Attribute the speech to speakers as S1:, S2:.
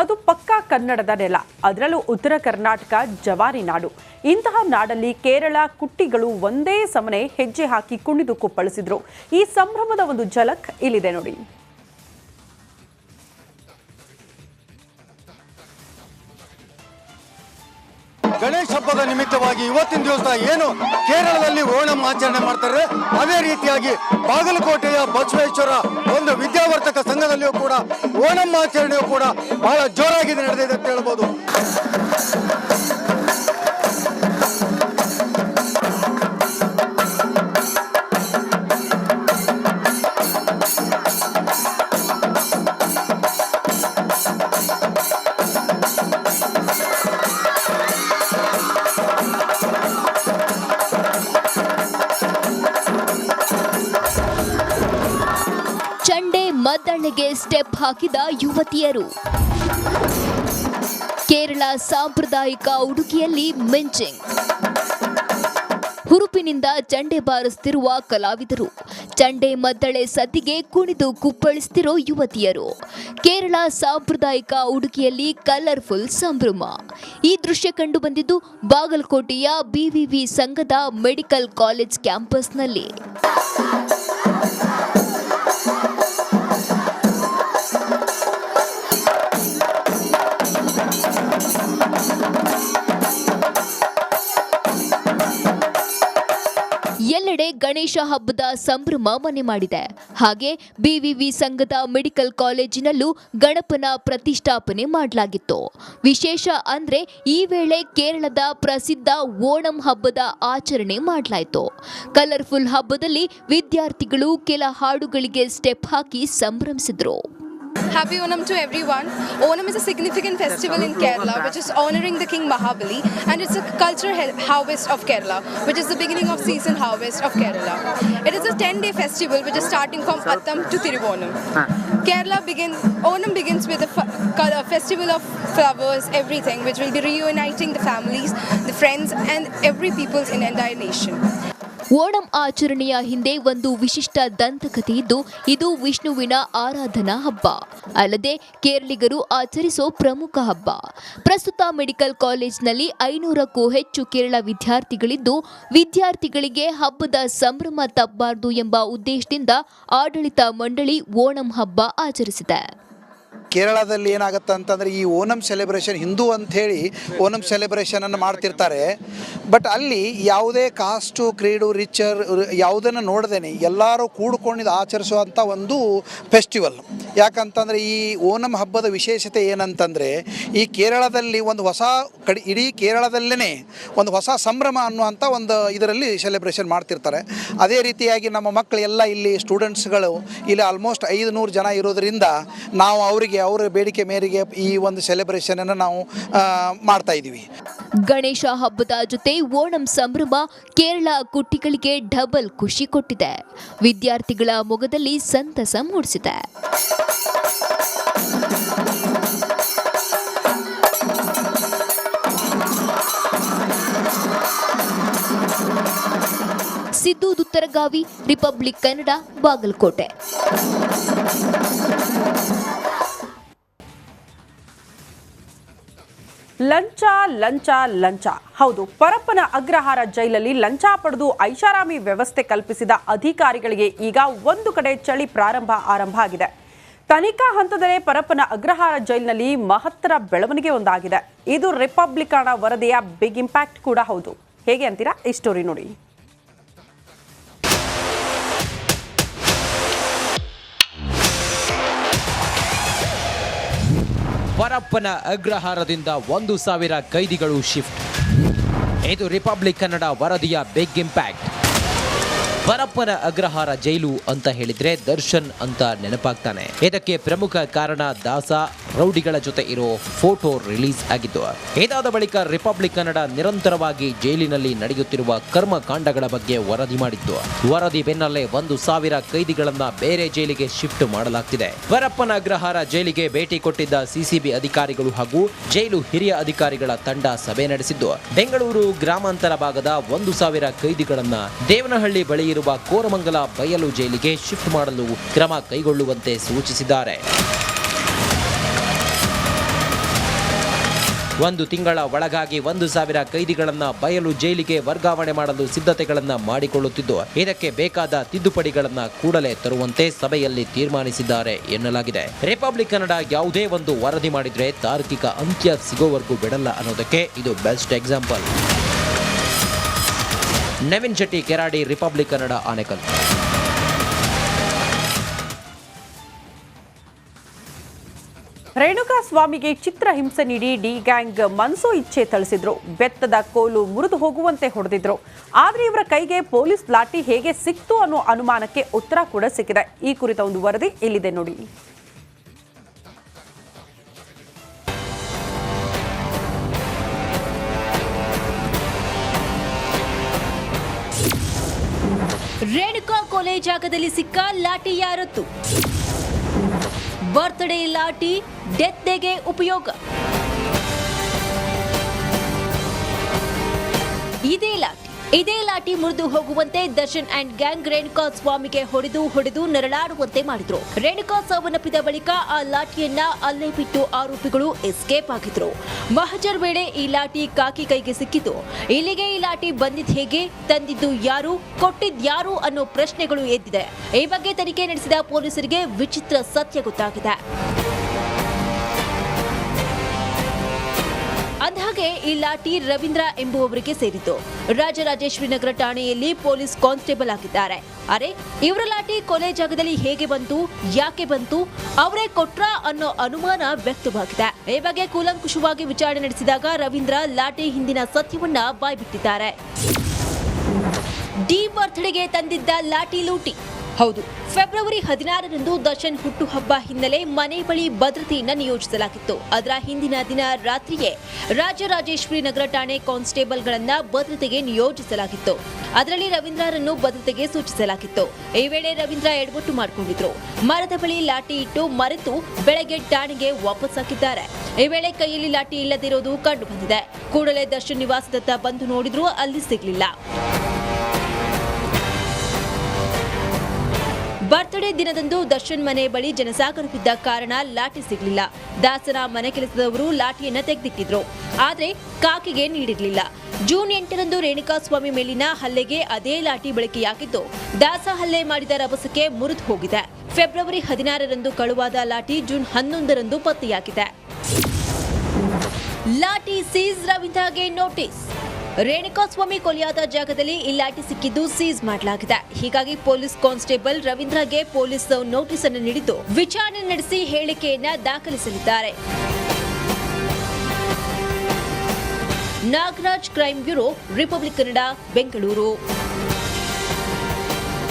S1: ಅದು ಪಕ್ಕಾ ಕನ್ನಡದ ನೆಲ, ಅದರಲ್ಲೂ ಉತ್ತರ ಕರ್ನಾಟಕ, ಜವಾರಿ ನಾಡು. ಇಂತಹ ನಾಡಲ್ಲಿ ಕೇರಳ ಕುಟ್ಟಿಗಳು ಒಂದೇ ಸಮನೆ ಹೆಜ್ಜೆ ಹಾಕಿ ಕುಣಿದು ಕುಪ್ಪಳಿಸಿದ್ರು. ಈ ಸಂಭ್ರಮದ ಒಂದು ಝಲಕ್ ಇಲ್ಲಿದೆ ನೋಡಿ.
S2: ಗಣೇಶ ಹಬ್ಬದ ನಿಮಿತ್ತವಾಗಿ ಇವತ್ತಿನ ದಿವಸ ಏನು ಕೇರಳದಲ್ಲಿ ಓಣಂ ಆಚರಣೆ ಮಾಡ್ತಾರೆ, ಅದೇ ರೀತಿಯಾಗಿ ಬಾಗಲಕೋಟೆಯ ಬಸವೇಶ್ವರ ಒಂದು ವಿದ್ಯಾವರ್ತಕ ಸಂಘದಲ್ಲಿಯೂ ಕೂಡ ಓಣಂ ಆಚರಣೆಯು ಕೂಡ ಬಹಳ ಜೋರಾಗಿ ನಡೆದಿದೆ ಅಂತ ಹೇಳ್ಬೋದು.
S3: ಚಂಡೆ ಸ್ಟೆಪ್ ಹಾಕಿದ ಯುವತಿಯರು. ಕೇರಳ ಸಾಂಪ್ರದಾಯಿಕ ಉಡುಗೆಯಲ್ಲಿ ಮಿಂಚಿಂಗ್. ಹುರುಪಿನಿಂದ ಚಂಡೆ ಬಾರಿಸುತ್ತಿರುವ ಕಲಾವಿದರು, ಚಂಡೆ ಮದ್ದಳೆ ಸದ್ದಿಗೆ ಕುಣಿದು ಕುಪ್ಪಳಿಸ್ತಿರೋ ಯುವತಿಯರು. ಕೇರಳ ಸಾಂಪ್ರದಾಯಿಕ ಉಡುಗೆಯಲ್ಲಿ ಕಲರ್ಫುಲ್ ಸಂಭ್ರಮ. ಈ ದೃಶ್ಯ ಕಂಡು ಬಂದಿದ್ದು ಬಾಗಲಕೋಟೆಯ ಬಿವಿವಿ ಸಂಘದ ಮೆಡಿಕಲ್ ಕಾಲೇಜ್ ಕ್ಯಾಂಪಸ್ನಲ್ಲಿ ಎಲ್ಲೆಡೆ ಗಣೇಶ ಹಬ್ಬದ ಸಂಭ್ರಮ ಮನೆ ಮಾಡಿದೆ. ಹಾಗೆ ಬಿವಿವಿ ಸಂಘದ ಮೆಡಿಕಲ್ ಕಾಲೇಜಿನಲ್ಲೂ ಗಣಪನ ಪ್ರತಿಷ್ಠಾಪನೆ ಮಾಡಲಾಗಿತ್ತು. ವಿಶೇಷ ಅಂದ್ರೆ ಈ ವೇಳೆ ಕೇರಳದ ಪ್ರಸಿದ್ಧ ಓಣಂ ಹಬ್ಬದ ಆಚರಣೆ ಮಾಡಲಾಯಿತು. ಕಲರ್ಫುಲ್ ಹಬ್ಬದಲ್ಲಿ ವಿದ್ಯಾರ್ಥಿಗಳು ಕೆಲ ಹಾಡುಗಳಿಗೆ ಸ್ಟೆಪ್ ಹಾಕಿ ಸಂಭ್ರಮಿಸಿದ್ರು.
S4: Happy Onam to everyone. Onam is a significant festival in Kerala which is honoring the King Mahabali and it's a cultural harvest of Kerala, which is the beginning of season harvest of Kerala. It is a 10 day festival which is starting from Attam to Tiruvonam. Kerala begins, Onam begins with a color, uh, festival of flowers, everything, which will be reuniting the families, the friends, and every peoples in entire nation.
S3: Onam ಆಚರಣೆಯ ಹಿಂದೆ ಒಂದು ವಿಶಿಷ್ಟ ದಂತಕಥೆ ಇದ್ದು, ಇದು ವಿಷ್ಣುವಿನ ಆರಾಧನಾ ಹಬ್ಬ. ಅಲ್ಲದೆ, ಕೇರಳಿಗರು ಆಚರಿಸೋ ಪ್ರಮುಖ ಹಬ್ಬ. ಪ್ರಸ್ತುತ ಮೆಡಿಕಲ್ ಕಾಲೇಜ್ನಲ್ಲಿ ಐನೂರಕ್ಕೂ ಹೆಚ್ಚು ಕೇರಳ ವಿದ್ಯಾರ್ಥಿಗಳಿದ್ದು, ವಿದ್ಯಾರ್ಥಿಗಳಿಗೆ ಹಬ್ಬದ ಸಂಭ್ರಮ ತಪ್ಪಬಾರದು ಎಂಬ ಉದ್ದೇಶದಿಂದ ಆಡಳಿತ ಮಂಡಳಿ ಓಣಂ ಹಬ್ಬ ಆಚರಿಸಿದೆ.
S5: ಕೇರಳದಲ್ಲಿ ಏನಾಗುತ್ತೆ ಅಂತಂದರೆ ಈ ಓಣಂ ಸೆಲೆಬ್ರೇಷನ್ ಹಿಂದೂ ಅಂಥೇಳಿ ಓಣಂ ಸೆಲೆಬ್ರೇಷನನ್ನು ಮಾಡ್ತಿರ್ತಾರೆ. ಬಟ್ ಅಲ್ಲಿ ಯಾವುದೇ ಕಾಸ್ಟು ಕ್ರೀಡು ರಿಚರ್ ಯಾವುದನ್ನು ನೋಡ್ದೇನೆ, ಎಲ್ಲರೂ ಕೂಡ್ಕೊಂಡಿದ್ದು ಆಚರಿಸುವಂಥ ಒಂದು ಫೆಸ್ಟಿವಲ್ ಯಾಕಂತಂದರೆ ಈ ಓಣಂ ಹಬ್ಬದ ವಿಶೇಷತೆ ಏನಂತಂದರೆ, ಈ ಕೇರಳದಲ್ಲಿ ಒಂದು ಹೊಸ ಕಡಿ, ಇಡೀ ಕೇರಳದಲ್ಲೇ ಒಂದು ಹೊಸ ಸಂಭ್ರಮ ಅನ್ನುವಂಥ ಒಂದು ಇದರಲ್ಲಿ ಸೆಲೆಬ್ರೇಷನ್ ಮಾಡ್ತಿರ್ತಾರೆ. ಅದೇ ರೀತಿಯಾಗಿ ನಮ್ಮ ಮಕ್ಕಳು ಎಲ್ಲ ಇಲ್ಲಿ ಸ್ಟೂಡೆಂಟ್ಸ್ಗಳು ಇಲ್ಲಿ ಆಲ್ಮೋಸ್ಟ್ ಐದು ನೂರು ಜನ ಇರೋದರಿಂದ ನಾವು ಅವರಿಗೆ ಅವರ ಬೇಡಿಕೆ ಮೇರೆಗೆ ಈ ಒಂದು ಸೆಲೆಬ್ರೇಷನ್ ಅನ್ನು ನಾವು ಮಾಡ್ತಾ ಇದ್ದೀವಿ.
S3: ಗಣೇಶ ಹಬ್ಬದ ಜೊತೆ ಓಣಂ ಸಂಭ್ರಮ ಕೇರಳ ಕುಟ್ಟಿಗಳಿಗೆ ಡಬಲ್ ಖುಷಿ ಕೊಟ್ಟಿದೆ. ವಿದ್ಯಾರ್ಥಿಗಳ ಮೊಗದಲ್ಲಿ ಸಂತಸ ಮೂಡಿಸಿದೆ. ಸಿದ್ದು ದುತ್ತರಗಾವಿ ರಿಪಬ್ಲಿಕ್ ಕನ್ನಡ ಬಾಗಲಕೋಟೆ.
S1: ಲಂಚ ಲಂಚ ಲಂಚ. ಹೌದು, ಪರಪ್ಪನ ಅಗ್ರಹಾರ ಜೈಲಲ್ಲಿ ಲಂಚ ಪಡೆದು ಐಷಾರಾಮಿ ವ್ಯವಸ್ಥೆ ಕಲ್ಪಿಸಿದ ಅಧಿಕಾರಿಗಳಿಗೆ ಈಗ ಒಂದು ಕಡೆ ಚಳಿ ಪ್ರಾರಂಭ ಆರಂಭ ಆಗಿದೆ. ತನಿಖಾ ಹಂತದಲ್ಲೇ ಪರಪ್ಪನ ಅಗ್ರಹಾರ ಜೈಲಿನಲ್ಲಿ ಮಹತ್ತರ ಬೆಳವಣಿಗೆ ಒಂದಾಗಿದೆ. ಇದು ರಿಪಬ್ಲಿಕಾನ ವರದಿಯ ಬಿಗ್ ಇಂಪ್ಯಾಕ್ಟ್ ಕೂಡ ಹೌದು. ಹೇಗೆ ಅಂತೀರಾ? ಈ ಸ್ಟೋರಿ ನೋಡಿ.
S6: ಪರಪ್ಪನ ಅಗ್ರಹಾರದಿಂದ ಒಂದು ಸಾವಿರ ಕೈದಿಗಳು ಶಿಫ್ಟ್. ಇದು ರಿಪಬ್ಲಿಕ್ ಕನ್ನಡ ವರದಿಯ big impact Parappana Agrahara jail ಅಂತ ಹೇಳಿದ್ರೆ ದರ್ಶನ್ ಅಂತ ನೆನಪಾಗ್ತಾನೆ. ಇದಕ್ಕೆ ಪ್ರಮುಖ ಕಾರಣ ದಾಸ ರೌಡಿಗಳ ಜೊತೆ ಇರೋ ಫೋಟೋ ರಿಲೀಸ್ ಆಗಿದ್ದು, ಇದಾದ ಬಳಿಕ ರಿಪಬ್ಲಿಕ್ ಕನ್ನಡ ನಿರಂತರವಾಗಿ ಜೈಲಿನಲ್ಲಿ ನಡೆಯುತ್ತಿರುವ ಕರ್ಮಕಾಂಡಗಳ ಬಗ್ಗೆ ವರದಿ ಮಾಡಿತ್ತು ವರದಿ ಬೆನ್ನಲ್ಲೇ ಒಂದು ಸಾವಿರ ಕೈದಿಗಳನ್ನ ಬೇರೆ ಜೈಲಿಗೆ ಶಿಫ್ಟ್ ಮಾಡಲಾಗ್ತಿದೆ. ಪರಪ್ಪನ ಅಗ್ರಹಾರ ಜೈಲಿಗೆ ಭೇಟಿ ಕೊಟ್ಟಿದ್ದ ಸಿಸಿಬಿ ಅಧಿಕಾರಿಗಳು ಹಾಗೂ ಜೈಲು ಹಿರಿಯ ಅಧಿಕಾರಿಗಳ ತಂಡ ಸಭೆ ನಡೆಸಿದ್ದು, ಬೆಂಗಳೂರು ಗ್ರಾಮಾಂತರ ಭಾಗದ ಒಂದು ಸಾವಿರ ಕೈದಿಗಳನ್ನ ದೇವನಹಳ್ಳಿ ಬಳಿ ಇರುವ ಕೋರಮಂಗಲ ಬಯಲು ಜೈಲಿಗೆ ಶಿಫ್ಟ್ ಮಾಡಲು ಕ್ರಮ ಕೈಗೊಳ್ಳುವಂತೆ ಸೂಚಿಸಿದ್ದಾರೆ. ಒಂದು ತಿಂಗಳ ಒಳಗಾಗಿ ಒಂದು ಸಾವಿರ ಕೈದಿಗಳನ್ನು ಬಯಲು ಜೈಲಿಗೆ ವರ್ಗಾವಣೆ ಮಾಡಲು ಸಿದ್ಧತೆಗಳನ್ನು ಮಾಡಿಕೊಳ್ಳುತ್ತಿದ್ದು, ಇದಕ್ಕೆ ಬೇಕಾದ ತಿದ್ದುಪಡಿಗಳನ್ನು ಕೂಡಲೇ ತರುವಂತೆ ಸಭೆಯಲ್ಲಿ ತೀರ್ಮಾನಿಸಿದ್ದಾರೆ ಎನ್ನಲಾಗಿದೆ. ರಿಪಬ್ಲಿಕ್ ಕನ್ನಡ ಯಾವುದೇ ಒಂದು ವರದಿ ಮಾಡಿದ್ರೆ ತಾರ್ಕಿಕ ಅಂತ್ಯ ಸಿಗೋವರೆಗೂ ಬಿಡಲ್ಲ ಅನ್ನೋದಕ್ಕೆ ಇದು best example. Naveen Shetty, Keradi, Republic Kannada Anekal
S1: Renuka ಸ್ವಾಮಿಗೆ ಚಿತ್ರ ಹಿಂಸೆ ನೀಡಿ ಡಿ ಗ್ಯಾಂಗ್ ಮನ್ಸು ಇಚ್ಛೆ ಥಳಿಸಿದ್ರು. ಬೆತ್ತದ ಕೋಲು ಮುರಿದು ಹೋಗುವಂತೆ ಹೊಡೆದಿದ್ರು. ಆದರೆ ಇವರ ಕೈಗೆ ಪೊಲೀಸ್ ಲಾಠಿ ಹೇಗೆ ಸಿಕ್ತು ಅನ್ನೋ ಅನುಮಾನಕ್ಕೆ ಉತ್ತರ ಕೂಡ ಸಿಕ್ಕಿದೆ. ಈ ಕುರಿತ ಒಂದು ವರದಿ ಇಲ್ಲಿದೆ ನೋಡಿ.
S7: ರೇಣುಕಾ ಕೊಲೆ ಜಾಗದಲ್ಲಿ ಸಿಕ್ಕ ಲಾಠಿ ಯಾರತ್ತು? ಬರ್ತ್ಡೇ ಲಾಟಿ ಡೆತ್ ಡೇಗೆ ಉಪಯೋಗ. ಇದೇ ಲಾಠಿ ಇದೇ ಲಾಠಿ ಮುರಿದು ಹೋಗುವಂತೆ ದರ್ಶನ್ ಅಂಡ್ ಗ್ಯಾಂಗ್ ರೇಣುಕಾ ಸ್ವಾಮಿಗೆ ಹೊಡೆದು ಹೊಡೆದು ನರಳಾಡುವಂತೆ ಮಾಡಿದ್ರು. ರೇಣುಕಾ ಸಾವನ್ನಪ್ಪಿದ ಬಳಿಕ ಆ ಲಾಠಿಯನ್ನ ಅಲ್ಲೇ ಬಿಟ್ಟು ಆರೋಪಿಗಳು ಎಸ್ಕೇಪ್ ಆಗಿದ್ರು. ಮಹಜರ್ ವೇಳೆ ಈ ಲಾಠಿ ಕಾಕಿ ಕೈಗೆ ಸಿಕ್ಕಿತು. ಇಲ್ಲಿಗೆ ಈ ಲಾಠಿ ಬಂದಿದ್ ಹೇಗೆ, ತಂದಿದ್ದು ಯಾರು, ಕೊಟ್ಟಿದ್ ಯಾರು ಅನ್ನೋ ಪ್ರಶ್ನೆಗಳು ಎದ್ದಿದೆ. ಈ ಬಗ್ಗೆ ತನಿಖೆ ನಡೆಸಿದ ಪೊಲೀಸರಿಗೆ ವಿಚಿತ್ರ ಸತ್ಯ ಗೊತ್ತಾಗಿದೆ. ಅಂದಹಾಗೆ ಈ ಲಾಠಿ ರವೀಂದ್ರ ಎಂಬುವವರಿಗೆ ಸೇರಿತು ರಾಜರಾಜೇಶ್ವರಿ ನಗರ ಠಾಣೆಯಲ್ಲಿ ಪೊಲೀಸ್ ಕಾನ್ಸ್ಟೇಬಲ್ ಆಗಿದ್ದಾರೆ. ಅರೆ, ಇವರ ಲಾಠಿ ಕೊಲೆ ಜಾಗದಲ್ಲಿ ಹೇಗೆ ಬಂತು, ಯಾಕೆ ಬಂತು, ಅವರೇ ಕೊಟ್ರ ಅನ್ನೋ ಅನುಮಾನ ವ್ಯಕ್ತವಾಗಿದೆ. ಈ ಬಗ್ಗೆ ಕೂಲಂಕುಷವಾಗಿ ವಿಚಾರಣೆ ನಡೆಸಿದಾಗ ರವೀಂದ್ರ ಲಾಠಿ ಹಿಂದಿನ ಸತ್ಯವನ್ನ ಬಾಯ್ಬಿಟ್ಟಿದ್ದಾರೆ. ಡಿ ಬರ್ತ್ಡೇಗೆ ತಂದಿದ್ದ ಲಾಠಿ ಲೂಟಿ. ಹೌದು. ಫೆಬ್ರವರಿ ಹದಿನಾರರಂದು ದರ್ಶನ್ ಹುಟ್ಟುಹಬ್ಬ ಹಿನ್ನೆಲೆ ಮನೆ ಬಳಿ ಭದ್ರತೆಯನ್ನು ನಿಯೋಜಿಸಲಾಗಿತ್ತು. ಅದರ ಹಿಂದಿನ ದಿನ ರಾತ್ರಿಯೇ ರಾಜರಾಜೇಶ್ವರಿ ನಗರ ಠಾಣೆ ಕಾನ್ಸ್ಟೇಬಲ್ಗಳನ್ನ ಭದ್ರತೆಗೆ ನಿಯೋಜಿಸಲಾಗಿತ್ತು. ಅದರಲ್ಲಿ ರವೀಂದ್ರರನ್ನು ಭದ್ರತೆಗೆ ಸೂಚಿಸಲಾಗಿತ್ತು. ಈ ವೇಳೆ ರವೀಂದ್ರ ಎಡವಟ್ಟು ಮಾಡಿಕೊಂಡಿದ್ರು. ಮರದ ಬಳಿ ಲಾಠಿ ಇಟ್ಟು ಮರೆತು ಬೆಳಗ್ಗೆ ಠಾಣೆಗೆ ವಾಪಸ್ ಹಾಕಿದ್ದಾರೆ. ಈ ವೇಳೆ ಕೈಯಲ್ಲಿ ಲಾಠಿ ಇಲ್ಲದಿರೋದು ಕಂಡು ಬಂದಿದೆ ಕೂಡಲೇ ದರ್ಶನ್ ನಿವಾಸದತ್ತ ಬಂದು ನೋಡಿದ್ರು ಅಲ್ಲಿ ಸಿಗ್ಲಿಲ್ಲ. ಬರ್ತ್ಡೇ ದಿನದಂದು ದರ್ಶನ್ ಮನೆ ಬಳಿ ಜನಸಾಗರವಿದ್ದ ಕಾರಣ ಲಾಠಿ ಸಿಗಲಿಲ್ಲ. ದಾಸನ ಮನೆ ಕೆಲಸದವರು ಲಾಠಿಯನ್ನ ತೆಗೆದಿಟ್ಟಿದ್ರು. ಆದರೆ ಕಾಕಿಗೆ ನೀಡಿರಲಿಲ್ಲ. ಜೂನ್ ಎಂಟರಂದು ರೇಣುಕಾಸ್ವಾಮಿ ಮೇಲಿನ ಹಲ್ಲೆಗೆ ಅದೇ ಲಾಠಿ ಬಳಕೆಯಾಗಿದ್ದು, ದಾಸ ಹಲ್ಲೆ ಮಾಡಿದ ರಭಸಕ್ಕೆ ಮುರಿದು ಹೋಗಿದೆ. ಫೆಬ್ರವರಿ ಹದಿನಾರರಂದು ಕಳುವಾದ ಲಾಠಿ ಜೂನ್ ಹನ್ನೊಂದರಂದು ಪತ್ತೆಯಾಗಿದೆ. ಲಾಠಿ ಸೀಸ್ ರವೀಂದ್ರಗೆ ನೋಟಿಸ್. ರೇಣುಕಾಸ್ವಾಮಿ ಕೊಲೆಯಾದ ಜಾಗದಲ್ಲಿ ಇಲ್ಲಾಟಿ ಸಿಕ್ಕಿದ್ದು ಸೀಸ್ ಮಾಡಲಾಗಿದೆ. ಹೀಗಾಗಿ ಪೊಲೀಸ್ ಕಾನ್ಸ್ಟೇಬಲ್ ರವೀಂದ್ರಗೆ ಪೊಲೀಸ್ ನೋಟಿಸ್ ಅನ್ನು ನೀಡಿದ್ದು ವಿಚಾರಣೆ ನಡೆಸಿ ಹೇಳಿಕೆಯನ್ನ ದಾಖಲಿಸಲಿದ್ದಾರೆ. Nagaraj crime bureau, Republic Kannada, Bengaluru.